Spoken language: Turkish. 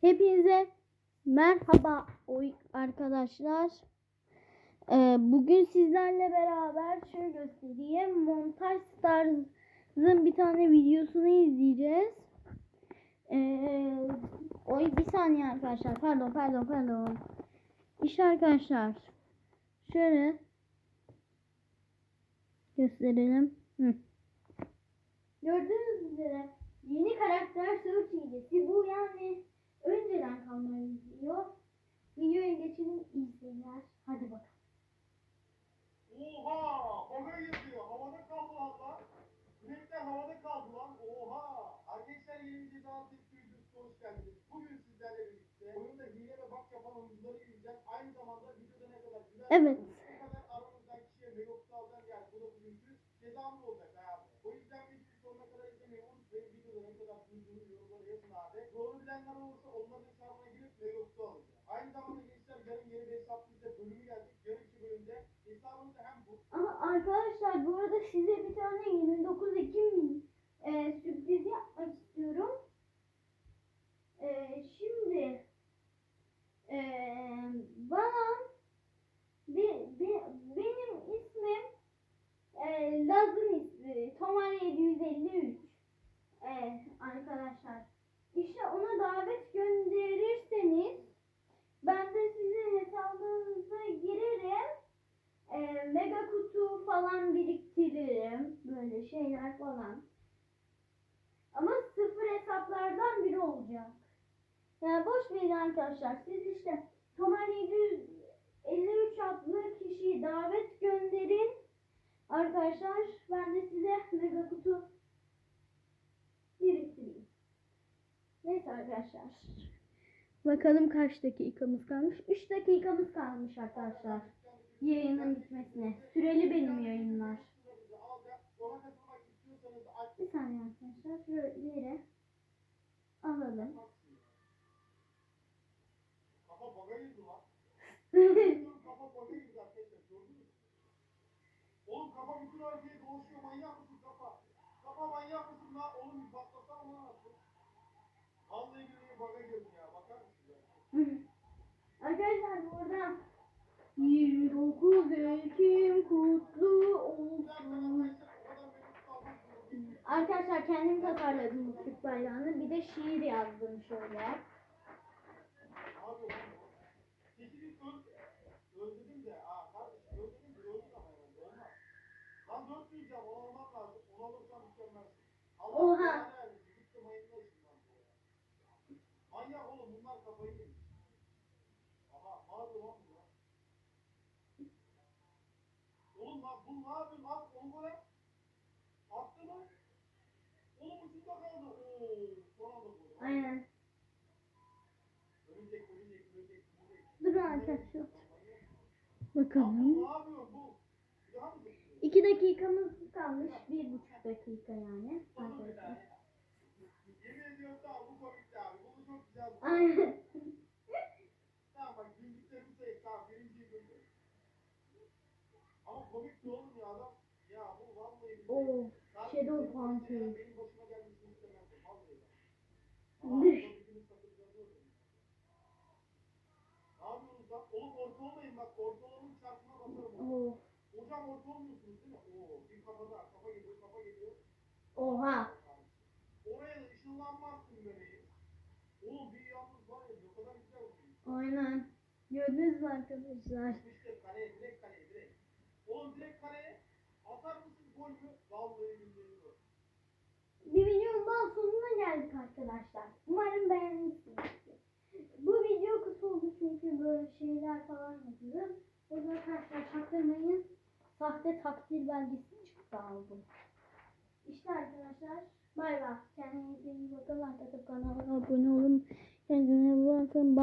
Hepinize merhaba arkadaşlar. Ee, bugün sizlerle beraber şöyle göstereyim. Montaj Stars'ın bir tane videosunu izleyeceğiz. Ee, oy bir saniye arkadaşlar. Pardon pardon pardon. İşte arkadaşlar. Şöyle gösterelim. Hı. Gördüğünüz üzere yeni karakter Search. Bu yani önceden kalma video. Videoya geçelim iyi seyirler. Hadi bakalım. Oha! Baga yazıyor. Havada kaldı lan. Yürekler havada kaldı lan. Oha! Arkadaşlar yeni bir tepki videosu hoş geldiniz. Bugün sizlerle birlikte oyunda hile ve bak yapan oyuncuları izleyeceğiz. Aynı zamanda videoda ne kadar güzel Evet. ne kadar aramızdan kişiye Megox'u alacağız yani bu da bugünkü cezamız olacak hayatım. O yüzden videoyu sonuna kadar izlemeyi unutmayın. Videoda ne kadar duyduğunu yorumlara yazın abi. Doğru bilenler olursa onların arkadaşlar bu arada size bir tane 29 Ekim e, sürprizi yapmak istiyorum. E, şimdi e, bana bir, bir, benim ismim e, Laz'ın ismi Tomar 753 e, arkadaşlar. İşte ona davet gönderirseniz ben de sizin hesabınıza girerim e, mega kutu falan biriktiririm. Böyle şeyler falan. Ama sıfır hesaplardan biri olacak. Yani boş verin arkadaşlar. Siz işte Tomer 753 adlı kişiyi davet gönderin. Arkadaşlar ben de size mega kutu biriktireyim. Neyse arkadaşlar. Bakalım kaç dakikamız kalmış? 3 dakikamız kalmış arkadaşlar yayının bitmesine. Süreli benim yayınlar. Ona katılmak istiyorsanız aç. Bir saniye arkadaşlar. Şöyle alalım. Kafa baga girdi lan. Oğlum kafa bütün ülkeye dolaşıyor manyak mısın kafa? Kafa manyak mısın lan? Oğlum bir patlasana lan artık. Vallahi billahi baga girdim ya bakar mısın ya? arkadaşlar burada 29 Ekim kutlu olsun. Arkadaşlar kendim tasarladım bu Türk bayrağını. Bir de şiir yazdım şöyle. Sesini diyeceğim, alman lazım, onu alırsan mükemmelsin. Allah Oha. gitti mayınla ışınlandı ya. Manyak oğlum, bunlar kafayı yemiş. Aha, harbi lan bu ya. Oğlum lan, bu ne yapıyorsun onu böyle attı mı? Oğlum ucunda kaldı, ooo, son anda bu. Aynen. Ölecek, ölecek, ölecek, ölecek. Durun arkadaşlar. Bakalım. ne yapıyor bu? Bir daha mı 2 dakikamız kalmış. 1,5 dakika yani. Aynen. Oo, Shadow sakınacağız oğlum. Orta olmayın bak. Orta olanın çarpına basarım. Oo. Hocam orta olmuyorsunuz değil mi? Oo bir kafada. Kafa geliyor kafa geliyor. Oha. Oraya da ışınlanmazsın bebeğim. Oğlum bir yalnız var ya ne kadar güzel oluyor. Aynen. Gördünüz mü arkadaşlar? İşte kaleye direkt kaleye direkt. Oğlum direkt kaleye atar mısın gol mü? Vallahi billahi gol. Bir videonun daha sonuna geldik arkadaşlar. Umarım beğenmişsinizdir. Bu video kısa oldu çünkü böyle şeyler falan yapıyoruz. O yüzden arkadaşlar çaktırmayın. Sahte takdir belgesi çıktı aldım. İşte arkadaşlar. Bay bay. Kendinize iyi bakın. Like atıp kanala abone olun. Kendinize iyi bakın. Bye.